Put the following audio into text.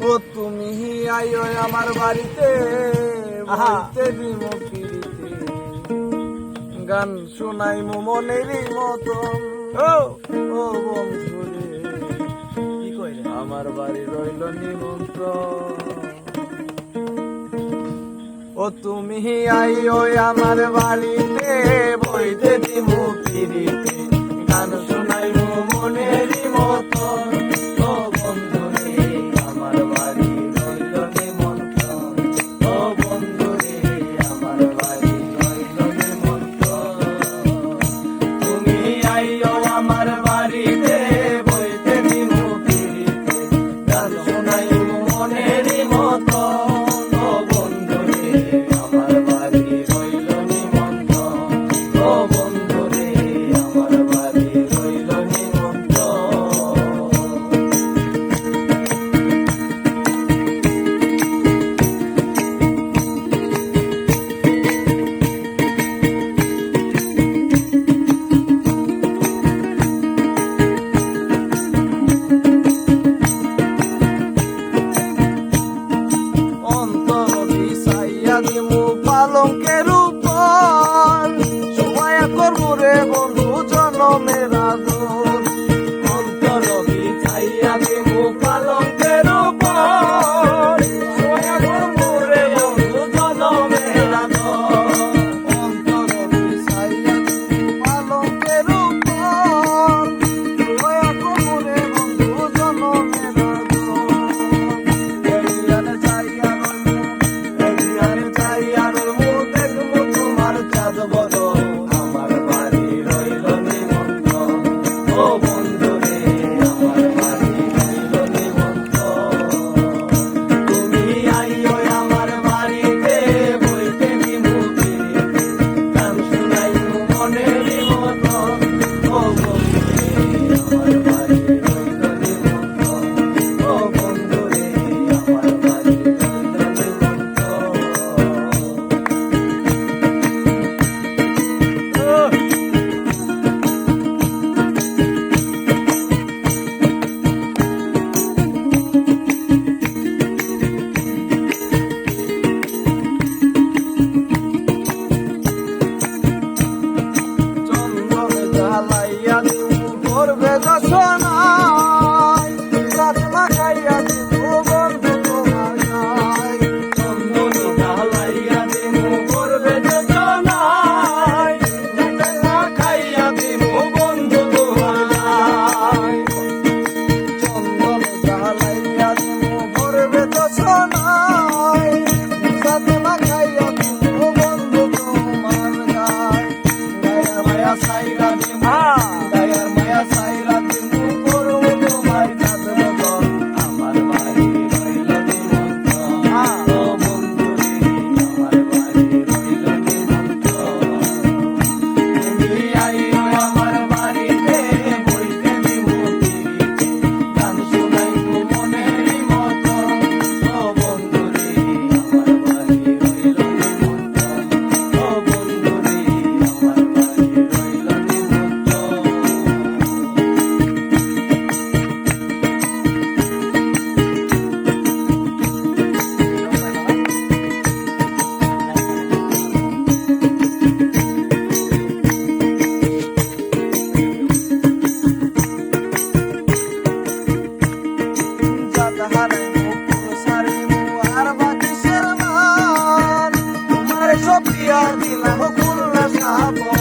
ও তুমি আইও আমার বাড়িতে বাড়িতে বিমুখিতে গান শোনাই মনেরই মতন। ও। বন্ধু আমার বাড়ি রইল নিমন্ত্রণ। ও তুমি আইও আমার বাড়িতে বইতে দিমু ফিরিতে পিয়া দিলাম খুলনা সাহাব।